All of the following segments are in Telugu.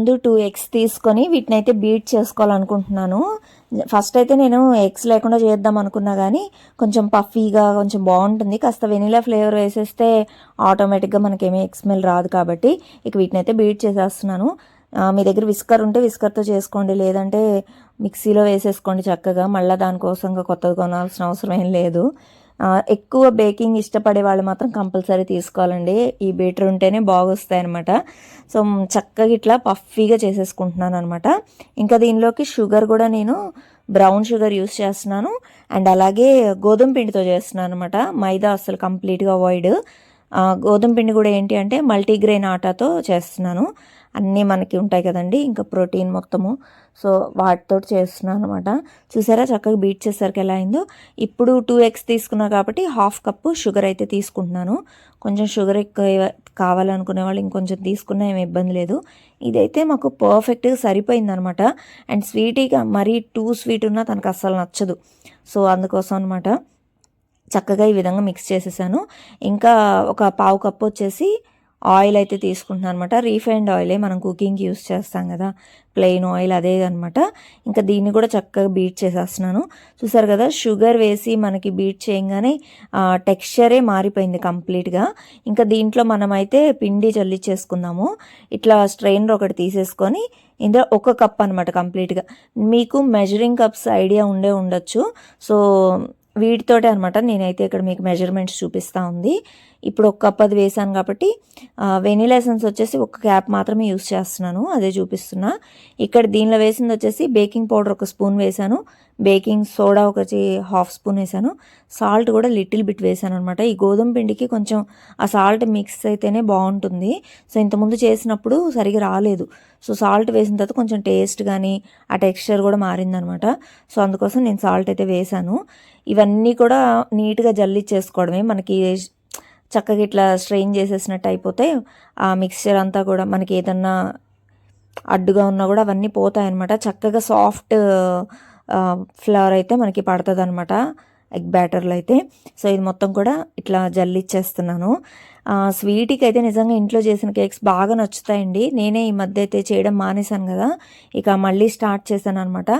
ముందు టూ ఎగ్స్ తీసుకొని వీటిని అయితే బీట్ చేసుకోవాలనుకుంటున్నాను. ఫస్ట్ అయితే నేను ఎగ్స్ లేకుండా చేద్దాం అనుకున్నా కానీ కొంచెం పఫీగా కొంచెం బాగుంటుంది. కాస్త వెనిలా ఫ్లేవర్ వేసేస్తే ఆటోమేటిక్గా మనకేమీ ఎగ్ స్మెల్ రాదు కాబట్టి ఇక వీటిని అయితే బీట్ చేసేస్తున్నాను మీ దగ్గర విస్కర్ ఉంటే విస్కర్తో చేసుకోండి. లేదంటే మిక్సీలో వేసేసుకోండి చక్కగా. మళ్ళీ దానికోసంగా కొత్తది కొనాల్సిన అవసరం ఏం లేదు. ఎక్కువ బేకింగ్ ఇష్టపడే వాళ్ళు మాత్రం కంపల్సరీ తీసుకోవాలండి. ఈ బీటర్ ఉంటేనే బాగొస్తాయి అనమాట సో చక్కగా ఇట్లా పఫీగా చేసేసుకుంటున్నాను అనమాట ఇంకా దీనిలోకి షుగర్ కూడా నేను బ్రౌన్ షుగర్ యూస్ చేస్తున్నాను. అండ్ అలాగే గోధుమ పిండితో చేస్తున్నాను అనమాట మైదా అసలు కంప్లీట్గా అవాయిడ్. గోధుమ పిండి కూడా ఏంటి అంటే మల్టీగ్రెయిన్ ఆటాతో చేస్తున్నాను. అన్నీ మనకి ఉంటాయి కదండి. ఇంకా ప్రోటీన్ మొత్తము. సో వాటితో చేస్తున్నాను అనమాట చూసారా? చక్కగా బీట్ చేసరికి ఎలా అయిందో? ఇప్పుడు టూ ఎగ్స్ తీసుకున్నా కాబట్టి హాఫ్ కప్పు షుగర్ అయితే తీసుకుంటున్నాను. కొంచెం షుగర్ ఎక్కువ కావాలనుకునే వాళ్ళు ఇంకొంచెం తీసుకున్నా ఏమి ఇబ్బంది లేదు. ఇదైతే మాకు పర్ఫెక్ట్గా సరిపోయింది అనమాట అండ్ స్వీటీగా మరీ టూ స్వీట్ ఉన్నా తనకు అస్సలు నచ్చదు. సో అందుకోసం అనమాట చక్కగా ఈ విధంగా మిక్స్ చేసేసాను. ఇంకా ఒక పావు కప్పు వచ్చేసి ఆయిల్ అయితే తీసుకుంటున్నాను అనమాట రీఫైండ్ ఆయిలే మనం కుకింగ్కి యూస్ చేస్తాం కదా. ప్లెయిన్ ఆయిల్ అదే అనమాట ఇంకా దీన్ని కూడా చక్కగా బీట్ చేసేస్తున్నాను. చూసారు కదా షుగర్ వేసి మనకి బీట్ చేయగానే టెక్స్చరే మారిపోయింది కంప్లీట్గా. ఇంకా దీంట్లో మనమైతే పిండి చల్లిచ్చేసుకుందాము ఇట్లా స్ట్రెయినర్ ఒకటి తీసేసుకొని ఇందులో ఒక కప్ అనమాట కంప్లీట్గా. మీకు మెజరింగ్ కప్స్ ఐడియా ఉండే ఉండొచ్చు. సో వీటితోటే అనమాట నేనైతే ఇక్కడ మీకు మెజర్మెంట్స్ చూపిస్తూ ఉంది. ఇప్పుడు ఒక కప్ అది వేసాను కాబట్టి వెనీలా ఎసెన్స్ వచ్చేసి ఒక క్యాప్ మాత్రమే యూస్ చేస్తున్నాను అదే చూపిస్తున్నా. ఇక్కడ దీనిలో వేసింది వచ్చేసి బేకింగ్ పౌడర్ ఒక స్పూన్ వేసాను బేకింగ్ సోడా ఒకటి హాఫ్ స్పూన్ వేసాను సాల్ట్ కూడా లిటిల్ బిట్ వేసాను అనమాట ఈ గోధుమ పిండికి కొంచెం ఆ సాల్ట్ మిక్స్ అయితేనే బాగుంటుంది. సో ఇంతకుముందు చేసినప్పుడు సరిగా రాలేదు. సో సాల్ట్ వేసిన తర్వాత కొంచెం టేస్ట్ కానీ ఆ టెక్స్చర్ కూడా మారిందనమాట సో అందుకోసం నేను సాల్ట్ అయితే వేసాను ఇవన్నీ కూడా నీట్గా జల్లిచ్చేసుకోవడమే మనకి చక్కగా ఇట్లా స్ట్రెయిన్ చేసేసినట్టు అయిపోతే ఆ మిక్స్చర్ అంతా కూడా మనకి ఏదన్నా అడ్డుగా ఉన్నా కూడా అవన్నీ పోతాయన్నమాట. చక్కగా సాఫ్ట్ ఫ్లవర్ అయితే మనకి పడుతుంది అనమాట ఎగ్ బ్యాటర్లో అయితే. సో ఇది మొత్తం కూడా ఇట్లా జల్లిచ్చేస్తున్నాను. స్వీట్కి అయితే నిజంగా ఇంట్లో చేసిన కేక్స్ బాగా నచ్చుతాయండి. నేనే ఈ మధ్య అయితే చేయడం మానేశాను కదా. ఇక మళ్ళీ స్టార్ట్ చేశాను అనమాట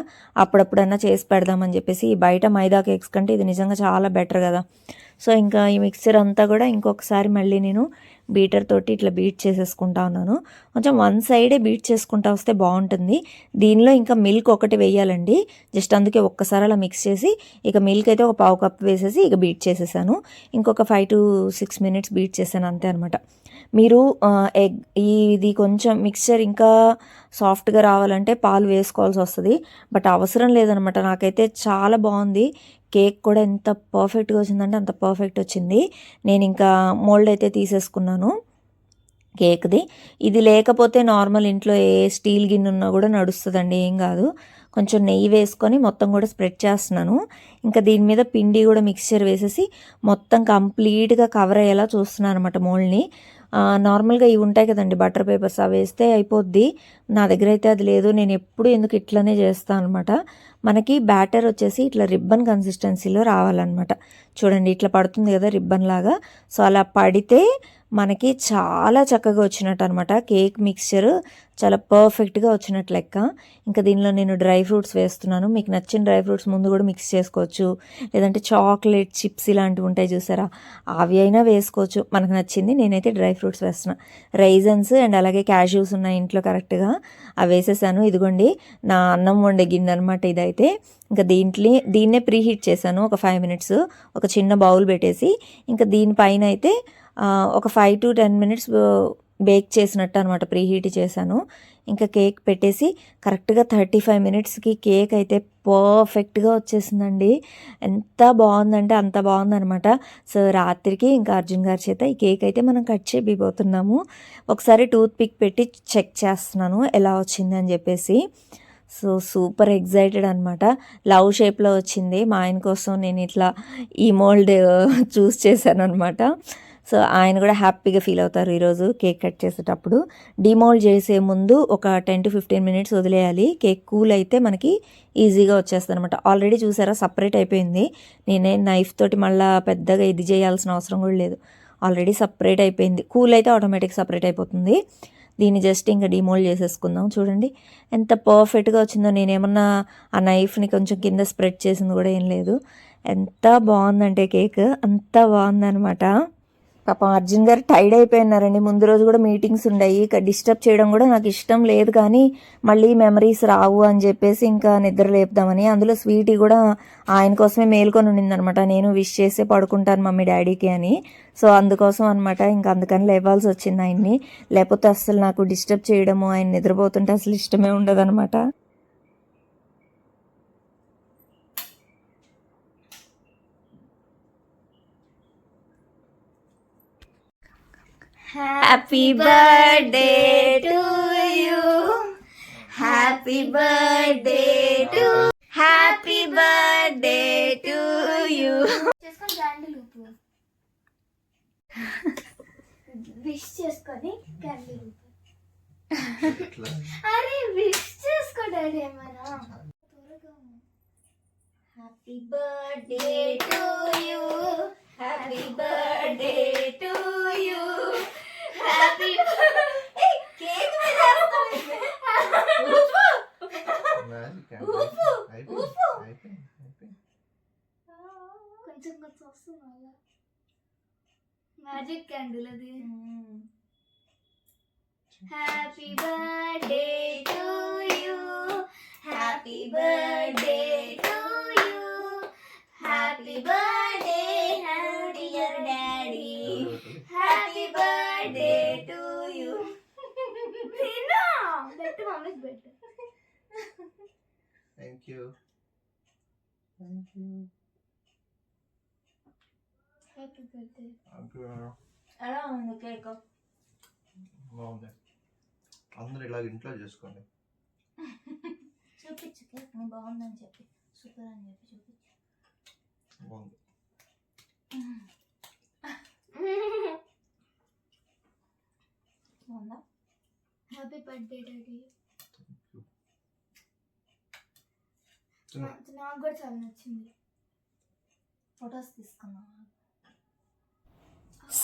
అప్పుడప్పుడన్నా చేసి పెడదామని చెప్పేసి బయట మైదా కేక్స్ కంటే ఇది నిజంగా చాలా బెటర్ కదా. సో ఇంకా ఈ మిక్సర్ అంతా కూడా ఇంకొకసారి మళ్ళీ నేను బీటర్ తోటి ఇట్లా బీట్ చేసేసుకుంటా ఉన్నాను. కొంచెం వన్ సైడే బీట్ చేసుకుంటా వస్తే బాగుంటుంది. దీనిలో ఇంకా మిల్క్ ఒకటి వేయాలండి. జస్ట్ అందుకే ఒక్కసారి అలా మిక్స్ చేసి ఇక మిల్క్ అయితే ఒక పావు కప్ వేసేసి ఇక బీట్ చేసేసాను. ఇంకొక five to six minutes beat చేశాను అంతే అనమాట మీరు ఎగ్ ఇది కొంచెం మిక్స్చర్ ఇంకా సాఫ్ట్గా రావాలంటే పాలు వేసుకోవాల్సి వస్తుంది. బట్ అవసరం లేదనమాట నాకైతే చాలా బాగుంది. కేక్ కూడా ఎంత పర్ఫెక్ట్గా వచ్చిందంటే అంత పర్ఫెక్ట్ వచ్చింది. నేను ఇంకా మోల్డ్ అయితే తీసేసుకున్నాను కేక్ది. ఇది లేకపోతే నార్మల్ ఇంట్లో ఏ స్టీల్ గిన్నె ఉన్నా కూడా నడుస్తుందండి ఏం కాదు. కొంచెం నెయ్యి వేసుకొని మొత్తం కూడా స్ప్రెడ్ చేస్తున్నాను. ఇంకా దీని మీద పిండి కూడా మిక్స్చర్ వేసేసి మొత్తం కంప్లీట్గా కవర్ అయ్యేలా చూస్తున్నాను అనమాట మోల్డ్ని నార్మల్గా ఇవి ఉంటాయి కదండి బటర్ పేపర్స్ అవి వేస్తే అయిపోద్ది. నా దగ్గర అయితే అది లేదు నేను ఎప్పుడు ఎందుకు ఇట్లనే చేస్తాను అనమాట మనకి బ్యాటర్ వచ్చేసి ఇట్లా రిబ్బన్ కన్సిస్టెన్సీలో రావాలన్నమాట. చూడండి ఇట్లా పడుతుంది కదా రిబ్బన్ లాగా. సో అలా పడితే మనకి చాలా చక్కగా వచ్చినట్టు అనమాట కేక్ మిక్స్చర్ చాలా పర్ఫెక్ట్గా వచ్చినట్టు లెక్క. ఇంకా దీనిలో నేను డ్రై ఫ్రూట్స్ వేస్తున్నాను. మీకు నచ్చిన డ్రై ఫ్రూట్స్ ముందు కూడా మిక్స్ చేసుకోవచ్చు. లేదంటే చాక్లెట్ చిప్స్ ఇలాంటివి ఉంటాయి చూసారా? అవి అయినా వేసుకోవచ్చు. మనకు నచ్చింది నేనైతే డ్రై ఫ్రూట్స్ వేస్తున్నా. రైజన్స్ అండ్ అలాగే క్యాష్యూస్ ఉన్నాయి ఇంట్లో కరెక్ట్గా. అవి వేసేసాను. ఇదిగోండి నా అన్నం వండే గిన్నె అనమాట ఇదైతే. ఇంకా దీంట్లో దీన్నే ప్రీ హీట్ చేశాను. ఒక ఫైవ్ మినిట్స్ ఒక చిన్న బౌల్ పెట్టేసి ఇంకా దీనిపైన అయితే ఒక five to ten minutes bake చేసినట్టు అనమాట ప్రీ హీట్ చేశాను. ఇంకా కేక్ పెట్టేసి కరెక్ట్గా థర్టీ ఫైవ్ మినిట్స్కి కేక్ అయితే పర్ఫెక్ట్గా వచ్చేసిందండి. ఎంత బాగుందంటే అంత బాగుందనమాట సో రాత్రికి ఇంకా అర్జున్ గారి చేత ఈ కేక్ అయితే మనం కట్ చేయబోతున్నాము. ఒకసారి టూత్ పిక్ పెట్టి చెక్ చేస్తున్నాను ఎలా వచ్చింది అని చెప్పేసి. సో సూపర్ ఎగ్జైటెడ్ అనమాట లవ్ షేప్లో వచ్చింది. మా ఆయన కోసం నేను ఇట్లా ఈ మోల్డ్ చూస్ చేశాను అనమాట సో ఆయన కూడా హ్యాపీగా ఫీల్ అవుతారు ఈరోజు కేక్ కట్ చేసేటప్పుడు. డిమోల్డ్ చేసే ముందు ఒక టెన్ టు ఫిఫ్టీన్ మినిట్స్ వదిలేయాలి. కేక్ కూల్ అయితే మనకి ఈజీగా వచ్చేస్తుంది అనమాట ఆల్రెడీ చూసారా సపరేట్ అయిపోయింది. నేనే నైఫ్ తోటి మళ్ళీ పెద్దగా ఇది చేయాల్సిన అవసరం కూడా లేదు. ఆల్రెడీ సపరేట్ అయిపోయింది. కూల్ అయితే ఆటోమేటిక్ సపరేట్ అయిపోతుంది. దీన్ని జస్ట్ ఇంకా డిమోల్డ్ చేసేసుకుందాం చూడండి. ఎంత పర్ఫెక్ట్గా వచ్చిందో. నేనేమన్నా ఆ నైఫ్ని కొంచెం కింద స్ప్రెడ్ చేసింది కూడా ఏం లేదు. ఎంత బాగుందంటే కేక్. అంత బాగుందనమాట పాపం అర్జున్ గారు టైర్డ్ అయిపోయినారండి. ముందు రోజు కూడా మీటింగ్స్ ఉండయి. ఇక డిస్టర్బ్ చేయడం కూడా నాకు ఇష్టం లేదు కానీ మళ్ళీ మెమరీస్ రావు అని చెప్పేసి ఇంకా నిద్ర లేపుదామని. అందులో స్వీటీ కూడా ఆయన కోసమే మేల్కొని ఉండిందనమాట నేను విష్ చేసే పడుకుంటాను మమ్మీ డాడీకి అని. సో అందుకోసం అనమాట ఇంకా అందుకని లేవాల్సి వచ్చింది ఆయన్ని. లేకపోతే అసలు నాకు డిస్టర్బ్ చేయడము ఆయన నిద్రపోతుంటే అసలు ఇష్టమే ఉండదు Happy birthday to you. Happy birthday to Happy birthday to you. చేసుకొని విష్ చేసుకొని క్యాండిల్ అరే విష్ చేసుకో డాడీ ఏమైనా happy birthday to you happy birthday to you happy cake మీద కొంచెం కొంచెం వస్తుంది అలా మ్యాజిక్ క్యాండిల్ అది happy birthday to you happy birthday to you happy birthday dear daddy happy birthday to you తిన్నా బెట్టు మమ్మీకి బెట్టు Thank you. Thank you. Happy you. ఎలా ఉంది కేక్. బాగుంది. అందరూ ఇలాగ ఇంట్లో చేసుకోండి. చూపించు కేక్. బాగుందని చెప్పి. సూపర్ అని చెప్పి చూపించు. బాగుంది. బాగుందా? Happy birthday daddy. నాకు కూడా చాలా నచ్చింది. ఫొటోస్ తీసుకున్నాం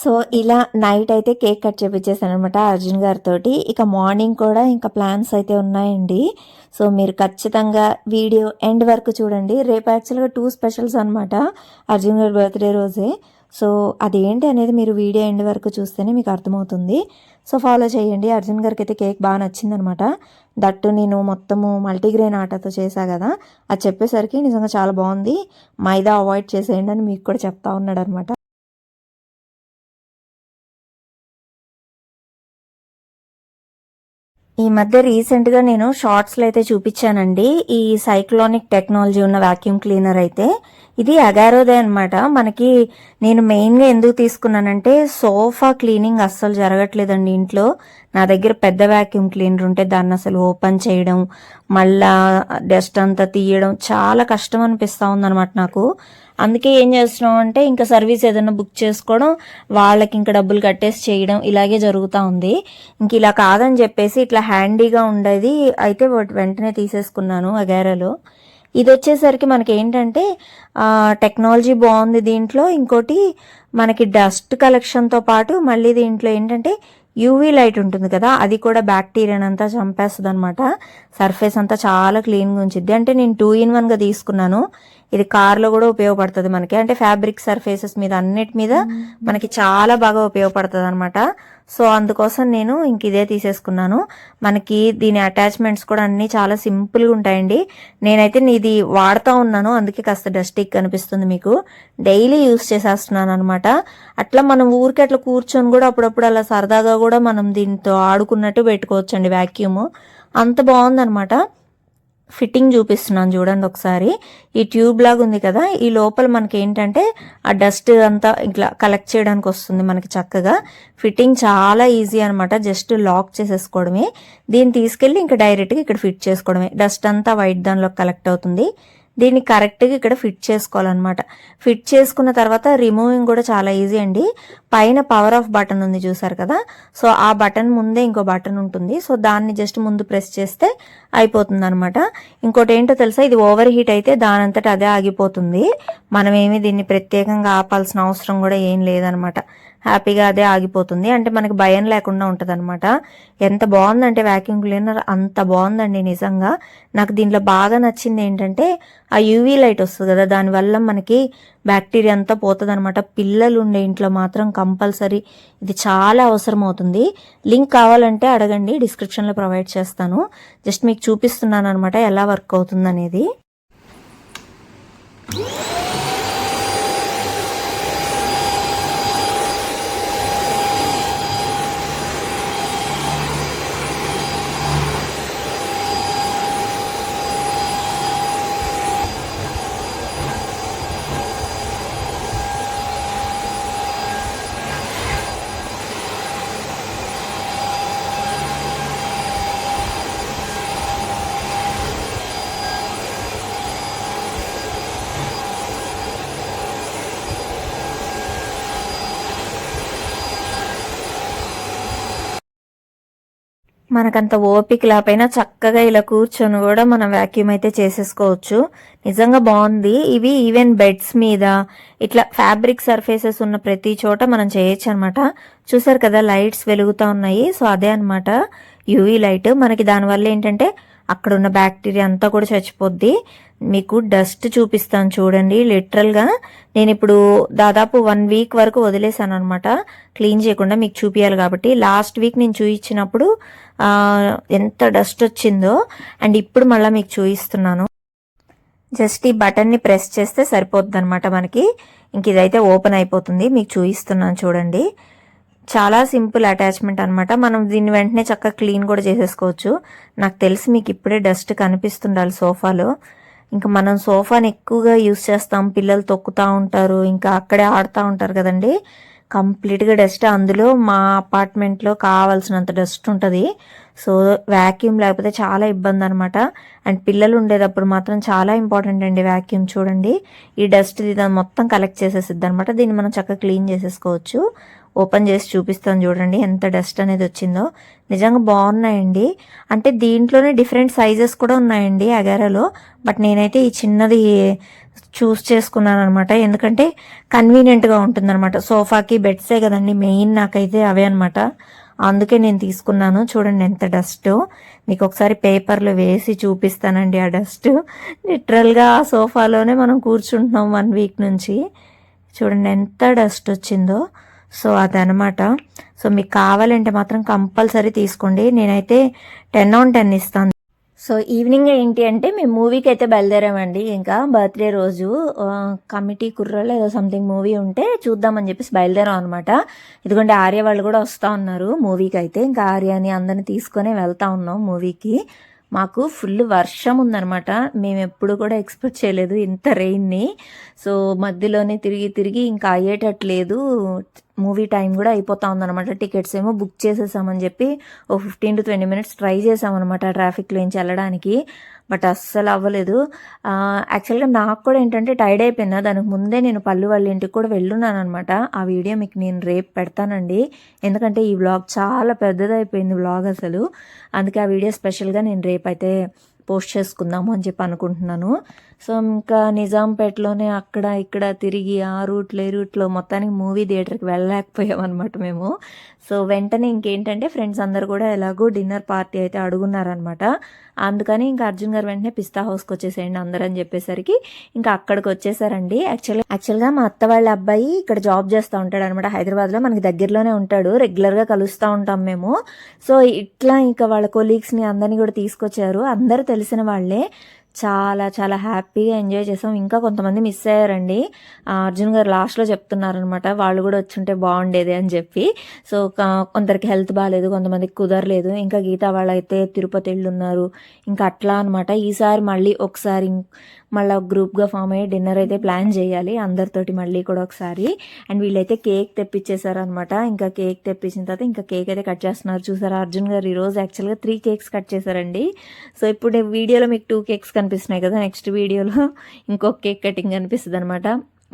సో ఇలా నైట్ అయితే కేక్ కట్ చేపించేసాను అనమాట అర్జున్ గారితో ఇక మార్నింగ్ కూడా ఇంకా ప్లాన్స్ అయితే ఉన్నాయండి. సో మీరు ఖచ్చితంగా వీడియో ఎండ్ వరకు చూడండి. రేపు యాక్చువల్గా టూ స్పెషల్స్ అనమాట అర్జున్ గారి బర్త్డే రోజే. సో అదేంటి అనేది మీరు వీడియో ఎండ్ వరకు చూస్తేనే మీకు అర్థమవుతుంది. సో ఫాలో చేయండి. అర్జున్ గారికి అయితే కేక్ బాగా నచ్చిందనమాట దట్టు నేను మొత్తము మల్టీగ్రెయిన్ ఆటతో చేశా కదా. అది చెప్పేసరికి నిజంగా చాలా బాగుంది. మైదా అవాయిడ్ చేసేయండి అని మీకు కూడా చెప్తా ఉన్నాడు అనమాట ఈ మధ్య రీసెంట్గా నేను షార్ట్స్లో అయితే చూపించానండి. ఈ సైక్లోనిక్ టెక్నాలజీ ఉన్న వాక్యూమ్ క్లీనర్ అయితే. ఇది అగారోదే అనమాట మనకి నేను మెయిన్గా ఎందుకు తీసుకున్నానంటే సోఫా క్లీనింగ్ అస్సలు జరగట్లేదండి ఇంట్లో. నా దగ్గర పెద్ద వాక్యూమ్ క్లీనర్ ఉంటే దాన్ని అసలు ఓపెన్ చేయడం మళ్ళా డస్ట్ అంతా తీయడం చాలా కష్టం అనిపిస్తూ ఉందన్నమాట నాకు. అందుకే ఏం చేస్తున్నాం అంటే ఇంకా సర్వీస్ ఏదైనా బుక్ చేసుకోవడం వాళ్ళకి ఇంకా డబ్బులు కట్టేసి చేయడం ఇలాగే జరుగుతూ ఉంది. ఇంక ఇలా కాదని చెప్పేసి ఇట్లా హ్యాండీగా ఉండేది అయితే వాటి వెంటనే తీసేసుకున్నాను అగారాలో. ఇది వచ్చేసరికి మనకి ఏంటంటే టెక్నాలజీ బాగుంది దీంట్లో. ఇంకోటి మనకి డస్ట్ కలెక్షన్తో పాటు మళ్ళీ దీంట్లో ఏంటంటే యూవీ లైట్ ఉంటుంది కదా అది కూడా బ్యాక్టీరియాని అంతా చంపేస్తుంది అనమాట సర్ఫేస్ అంతా చాలా క్లీన్గా ఉంచిద్ది. అంటే నేను టూ ఇన్ వన్గా తీసుకున్నాను. ఇది కార్లో కూడా ఉపయోగపడుతుంది మనకి. అంటే ఫ్యాబ్రిక్ సర్ఫేసెస్ మీద అన్నిటి మీద మనకి చాలా బాగా ఉపయోగపడుతుంది అనమాట సో అందుకోసం నేను ఇంక ఇదే తీసేసుకున్నాను. మనకి దీని అటాచ్మెంట్స్ కూడా అన్నీ చాలా సింపుల్గా ఉంటాయండి. నేనైతే ఇది వాడుతూ ఉన్నాను అందుకే కాస్త డస్టిక్ కనిపిస్తుంది మీకు. డైలీ యూస్ చేసేస్తున్నాను అనమాట అట్లా మనం ఊరికి అట్లా కూర్చొని కూడా అప్పుడప్పుడు అలా సరదాగా కూడా మనం దీంతో ఆడుకున్నట్టు పెట్టుకోవచ్చండి వ్యాక్యూమ్ అంత బాగుందనమాట ఫిట్టింగ్ చూపిస్తున్నాను చూడండి ఒకసారి. ఈ ట్యూబ్ లాగా ఉంది కదా ఈ లోపల మనకి ఏంటంటే ఆ డస్ట్ అంతా ఇట్లా కలెక్ట్ చేయడానికి వస్తుంది మనకి చక్కగా. ఫిట్టింగ్ చాలా ఈజీ అనమాట జస్ట్ లాక్ చేసేసుకోవడమే. దీన్ని తీసుకెళ్ళి ఇంకా డైరెక్ట్గా ఇక్కడ ఫిట్ చేసుకోవడమే. డస్ట్ అంతా వైట్ దానిలో కలెక్ట్ అవుతుంది. దీన్ని కరెక్ట్గా ఇక్కడ ఫిట్ చేసుకోవాలన్నమాట. ఫిట్ చేసుకున్న తర్వాత రిమూవింగ్ కూడా చాలా ఈజీ అండి. పైన పవర్ ఆఫ్ బటన్ ఉంది చూసారు కదా? సో ఆ బటన్ ముందే ఇంకో బటన్ ఉంటుంది. సో దాన్ని జస్ట్ ముందు ప్రెస్ చేస్తే అయిపోతుంది అనమాట ఇంకోటి ఏంటో తెలుసా? ఇది ఓవర్ హీట్ అయితే దానంతట అదే ఆగిపోతుంది. మనం ఏమి దీన్ని ప్రత్యేకంగా ఆపాల్సిన అవసరం కూడా ఏం లేదనమాట హ్యాపీగా అదే ఆగిపోతుంది. అంటే మనకి భయం లేకుండా ఉంటుంది అనమాట ఎంత బాగుందంటే వ్యాక్యూమ్ క్లీనర్ అంత బాగుందండి నిజంగా. నాకు దీంట్లో బాగా నచ్చింది ఏంటంటే ఆ యూవీ లైట్ వస్తుంది కదా దానివల్ల మనకి బ్యాక్టీరియా అంతా పోతుంది అనమాట పిల్లలు ఉండే ఇంట్లో మాత్రం కంపల్సరీ ఇది చాలా అవసరం అవుతుంది లింక్ కావాలంటే అడగండి డిస్క్రిప్షన్లో ప్రొవైడ్ చేస్తాను. జస్ట్ మీకు చూపిస్తున్నాను అనమాట ఎలా వర్క్ అవుతుంది అనేది మనకంత ఓపిక లేకపోయినా చక్కగా ఇలా కూర్చొని కూడా మనం వాక్యూమ్ అయితే చేసేసుకోవచ్చు. నిజంగా బాగుంది. ఇవి ఈవెన్ బెడ్స్ మీద ఇట్లా ఫ్యాబ్రిక్ సర్ఫేసెస్ ఉన్న ప్రతి చోట మనం చేయొచ్చు అనమాట చూసారు కదా లైట్స్ వెలుగుతూ ఉన్నాయి. సో అదే అనమాట యూవీ లైట్ మనకి దానివల్ల ఏంటంటే అక్కడ ఉన్న బ్యాక్టీరియా అంతా కూడా చచ్చిపోద్ది. మీకు డస్ట్ చూపిస్తాను చూడండి. లిటరల్గా నేను ఇప్పుడు దాదాపు వన్ వీక్ వరకు వదిలేసాను అనమాట క్లీన్ చేయకుండా మీకు చూపించాలి కాబట్టి. లాస్ట్ వీక్ నేను చూయించినప్పుడు ఎంత డస్ట్ వచ్చిందో అండ్ ఇప్పుడు మళ్ళీ మీకు చూపిస్తున్నాను జస్ట్ ఈ బటన్ని ప్రెస్ చేస్తే సరిపోద్ది అనమాట మనకి. ఇంక ఇదైతే ఓపెన్ అయిపోతుంది. మీకు చూపిస్తున్నాను చూడండి. చాలా సింపుల్ అటాచ్మెంట్ అనమాట మనం దీన్ని వెంటనే చక్కగా క్లీన్ కూడా చేసేసుకోవచ్చు. నాకు తెలిసి మీకు ఇప్పుడే డస్ట్ కనిపిస్తుండాలి సోఫాలో. ఇంకా మనం సోఫాని ఎక్కువగా యూస్ చేస్తాం. పిల్లలు తొక్కుతూ ఉంటారు ఇంకా అక్కడే ఆడుతూ ఉంటారు కదండి. కంప్లీట్గా డస్ట్ అందులో మా అపార్ట్మెంట్లో కావాల్సినంత డస్ట్ ఉంటుంది. సో వ్యాక్యూమ్ లేకపోతే చాలా ఇబ్బంది అనమాట అండ్ పిల్లలు ఉండేటప్పుడు మాత్రం చాలా ఇంపార్టెంట్ అండి వ్యాక్యూమ్ చూడండి. ఈ డస్ట్ ఇది మొత్తం కలెక్ట్ చేసేసిద్ది అనమాట దీన్ని మనం చక్కగా క్లీన్ చేసేసుకోవచ్చు. ఓపెన్ చేసి చూపిస్తాను చూడండి ఎంత డస్ట్ అనేది వచ్చిందో. నిజంగా బాగున్నాయండి. అంటే దీంట్లోనే డిఫరెంట్ సైజెస్ కూడా ఉన్నాయండి అగారాలో. బట్ నేనైతే ఈ చిన్నది చూస్ చేసుకున్నాను అనమాట ఎందుకంటే కన్వీనియంట్గా ఉంటుందన్నమాట. సోఫాకి బెడ్సే కదండి మెయిన్ నాకైతే అవే అనమాట అందుకే నేను తీసుకున్నాను. చూడండి ఎంత డస్ట్. మీకు ఒకసారి పేపర్లో వేసి చూపిస్తానండి ఆ డస్ట్. లిటరల్గా ఆ సోఫాలోనే మనం కూర్చుంటున్నాం వన్ వీక్ నుంచి. చూడండి ఎంత డస్ట్ వచ్చిందో. సో అదనమాట సో మీకు కావాలంటే మాత్రం కంపల్సరీ తీసుకోండి. నేనైతే టెన్ ఆన్ టెన్ ఇస్తాను. సో ఈవినింగ్ ఏంటి అంటే మేము మూవీకి అయితే బయలుదేరామండి. ఇంకా బర్త్డే రోజు కమిటీ కుర్రలో ఏదో సంథింగ్ మూవీ ఉంటే చూద్దామని చెప్పేసి బయలుదేరాం అనమాట ఇదిగోండి ఆర్య వాళ్ళు కూడా వస్తూ ఉన్నారు మూవీకి అయితే ఇంకా ఆర్యని అందరిని తీసుకొని వెళ్తా ఉన్నాం మూవీకి. మాకు ఫుల్ వర్షం ఉందనమాట మేము ఎప్పుడు కూడా ఎక్స్పెక్ట్ చేయలేదు ఇంత రెయిన్ని సో మధ్యలోనే తిరిగి తిరిగి ఇంకా అయ్యేటట్లేదు మూవీ టైం కూడా అయిపోతా ఉందన్నమాట. టికెట్స్ ఏమో బుక్ చేసేసామని చెప్పి ఓ fifteen to twenty minutes try చేసామన్నమాట ట్రాఫిక్లో నుంచి వెళ్ళడానికి. బట్ అస్సలు అవ్వలేదు. యాక్చువల్గా నాకు కూడా ఏంటంటే టైర్డ్ అయిపోయినా దానికి ముందే నేను పళ్ళు వాళ్ళ ఇంటికి కూడా వెళ్ళున్నాను అనమాట ఆ వీడియో మీకు నేను రేపు పెడతానండి. ఎందుకంటే ఈ వ్లాగ్ చాలా పెద్దదైపోయింది వ్లాగ్ అసలు. అందుకే ఆ వీడియో స్పెషల్గా నేను రేపు అయితే పోస్ట్ చేసుకుందాము అని చెప్పి అనుకుంటున్నాను. సో ఇంకా నిజాంపేటలోనే అక్కడ ఇక్కడ తిరిగి ఆ రూట్లో ఈ రూట్లో మొత్తానికి మూవీ థియేటర్కి వెళ్ళలేకపోయామన్నమాట మేము. సో వెంటనే ఇంకేంటంటే ఫ్రెండ్స్ అందరు కూడా ఎలాగో డిన్నర్ పార్టీ అయితే అడుగున్నారనమాట అందుకని ఇంకా అర్జున్ గారు వెంటనే పిస్తా హౌస్కి వచ్చేసేయండి అందరూ అని చెప్పేసరికి ఇంకా అక్కడికి వచ్చేసారండి. యాక్చువల్గా యాక్చువల్గా మా అత్త వాళ్ళ అబ్బాయి ఇక్కడ జాబ్ చేస్తూ ఉంటాడు అనమాట హైదరాబాద్లో మనకి దగ్గరలోనే ఉంటాడు. రెగ్యులర్గా కలుస్తూ ఉంటాం మేము. సో ఇట్లా ఇంకా వాళ్ళ కొలీగ్స్ని అందరినీ కూడా తీసుకొచ్చారు. అందరూ తెలిసిన వాళ్ళే. చాలా చాలా హ్యాపీగా ఎంజాయ్ చేసాం. ఇంకా కొంతమంది మిస్ అయ్యారండి. అర్జున్ గారు లాస్ట్లో చెప్తున్నారనమాట వాళ్ళు కూడా వచ్చుంటే బాగుండేది అని చెప్పి. సో కొందరికి హెల్త్ బాగాలేదు కొంతమందికి కుదరలేదు. ఇంకా గీతా వాళ్ళైతే తిరుపతి వెళ్ళున్నారు. ఇంకా అట్లా అనమాట ఈసారి మళ్ళీ ఒకసారి మళ్ళీ గ్రూప్గా ఫామ్ అయ్యి డిన్నర్ అయితే ప్లాన్ చేయాలి. అందరితోటి మళ్ళీ కూడా ఒకసారి. అండ్ వీళ్ళైతే కేక్ తెప్పించేశారు అనమాట ఇంకా కేక్ తెప్పించిన తర్వాత ఇంకా కేక్ అయితే కట్ చేస్తున్నారు. చూసారా అర్జున్ గారు ఈరోజు యాక్చువల్గా త్రీ కేక్స్ కట్ చేశారండి. సో ఇప్పుడు వీడియోలో మీకు టూ కేక్స్ కనిపిస్తున్నాయి కదా నెక్స్ట్ వీడియోలో ఇంకొక కేక్ కటింగ్ కనిపిస్తుంది అనమాట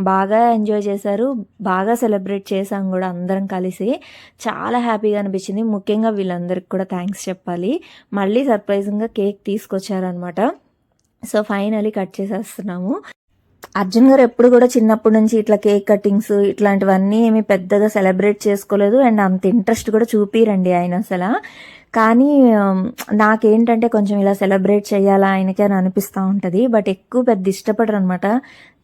బాగా ఎంజాయ్ చేశారు. బాగా సెలబ్రేట్ చేసాం కూడా అందరం కలిసి. చాలా హ్యాపీగా అనిపించింది. ముఖ్యంగా వీళ్ళందరికీ కూడా థ్యాంక్స్ చెప్పాలి. మళ్ళీ సర్ప్రైజింగ్గా కేక్ తీసుకొచ్చారనమాట సో ఫైనలీ కట్ చేసేస్తున్నాము. అర్జున్ గారు ఎప్పుడు కూడా చిన్నప్పటి నుంచి ఇట్లా కేక్ కటింగ్స్ ఇట్లాంటివన్నీ ఏమి పెద్దగా సెలబ్రేట్ చేసుకోలేదు. అండ్ అంత ఇంట్రెస్ట్ కూడా చూపిరండి ఆయన అసలు. కానీ నాకేంటంటే కొంచెం ఇలా సెలబ్రేట్ చేయాలా ఆయనకి అని అనిపిస్తూ ఉంటుంది. బట్ ఎక్కువ పెద్ద ఇష్టపడరు అనమాట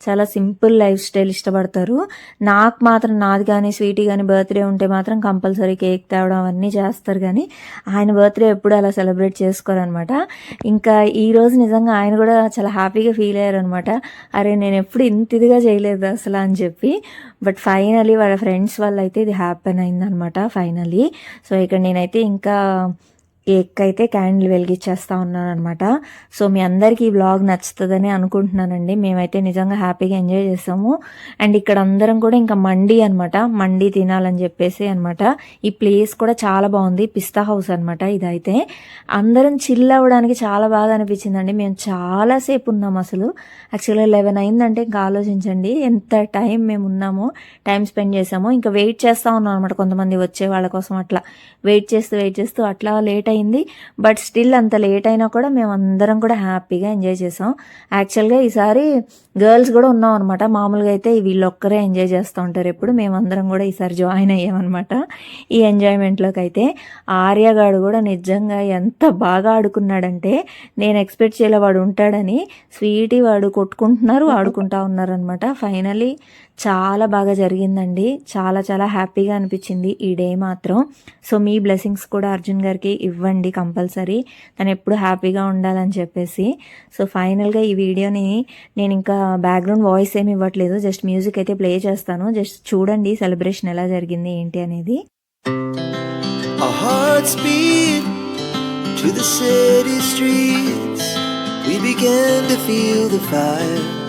చాలా సింపుల్ లైఫ్ స్టైల్ ఇష్టపడతారు. నాకు మాత్రం నాది కానీ స్వీటీ కానీ బర్త్డే ఉంటే మాత్రం కంపల్సరీ కేక్ తేవడం అవన్నీ చేస్తారు కానీ ఆయన బర్త్డే ఎప్పుడు అలా సెలబ్రేట్ చేసుకోరనమాట. ఇంకా ఈరోజు నిజంగా ఆయన కూడా చాలా హ్యాపీగా ఫీల్ అయ్యారు అనమాట అరే నేను ఎప్పుడు ఇంత ఇదిగా చేయలేదు అసలు అని చెప్పి. బట్ ఫైనలీ వాళ్ళ ఫ్రెండ్స్ వల్ల అయితే ఇది హ్యాపెన్ అయిందనమాట ఫైనలీ. సో ఇక్కడ నేనైతే ఇంకా కేక్ అయితే క్యాండిల్ వెలిగించేస్తా ఉన్నాను అనమాట సో మీ అందరికీ ఈ బ్లాగ్ నచ్చుతుందని అనుకుంటున్నానండి. మేమైతే నిజంగా హ్యాపీగా ఎంజాయ్ చేసాము. అండ్ ఇక్కడ అందరం కూడా ఇంకా మండి అనమాట మండి తినాలని చెప్పేసి అనమాట ఈ ప్లేస్ కూడా చాలా బాగుంది. పిస్తా హౌస్ అనమాట ఇదైతే. అందరం చిల్ అవ్వడానికి చాలా బాగా అనిపించిందండి. మేము చాలాసేపు ఉన్నాం అసలు. యాక్చువల్గా లెవెన్ అయిందంటే ఇంకా ఆలోచించండి. ఎంత టైం మేము ఉన్నామో టైం స్పెండ్ చేసామో. ఇంకా వెయిట్ చేస్తూ ఉన్నాం అనమాట కొంతమంది వచ్చే వాళ్ళ కోసం అట్లా. వెయిట్ చేస్తూ వెయిట్ చేస్తూ అట్లా లేట్ అయింది బట్ స్టిల్ అంత లేట్ అయినా కూడా మేము అందరం కూడా హ్యాపీగా ఎంజాయ్ చేసాం. యాక్చువల్గా ఈసారి గర్ల్స్ కూడా ఉన్నాం అనమాట మామూలుగా అయితే వీళ్ళొక్కరే ఎంజాయ్ చేస్తూ ఉంటారు ఎప్పుడు. మేమందరం కూడా ఈసారి జాయిన్ అయ్యామన్నమాట ఈ ఎంజాయ్మెంట్లోకి అయితే ఆర్యగాడు కూడా నిజంగా ఎంత బాగా ఆడుకున్నాడంటే నేను ఎక్స్పెక్ట్ చేయలే వాడు ఉంటాడని స్వీటీ వాడు కొట్టుకుంటున్నారు ఆడుకుంటా ఉన్నారనమాట ఫైనలీ చాలా బాగా జరిగిందండి. చాలా చాలా హ్యాపీగా అనిపించింది ఈ డే మాత్రం. సో మీ బ్లెస్సింగ్స్ కూడా అర్జున్ గారికి ఇవ్వండి కంపల్సరీ. తను ఎప్పుడు హ్యాపీగా ఉండాలని చెప్పేసి. సో ఫైనల్గా ఈ వీడియోని నేను ఇంకా బ్యాక్గ్రౌండ్ వాయిస్ ఏమి ఇవ్వట్లేదు. జస్ట్ మ్యూజిక్ అయితే ప్లే చేస్తాను. జస్ట్ చూడండి సెలబ్రేషన్ ఎలా జరిగింది ఏంటి అనేది. To the city streets. We began to feel the fire.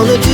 wanna do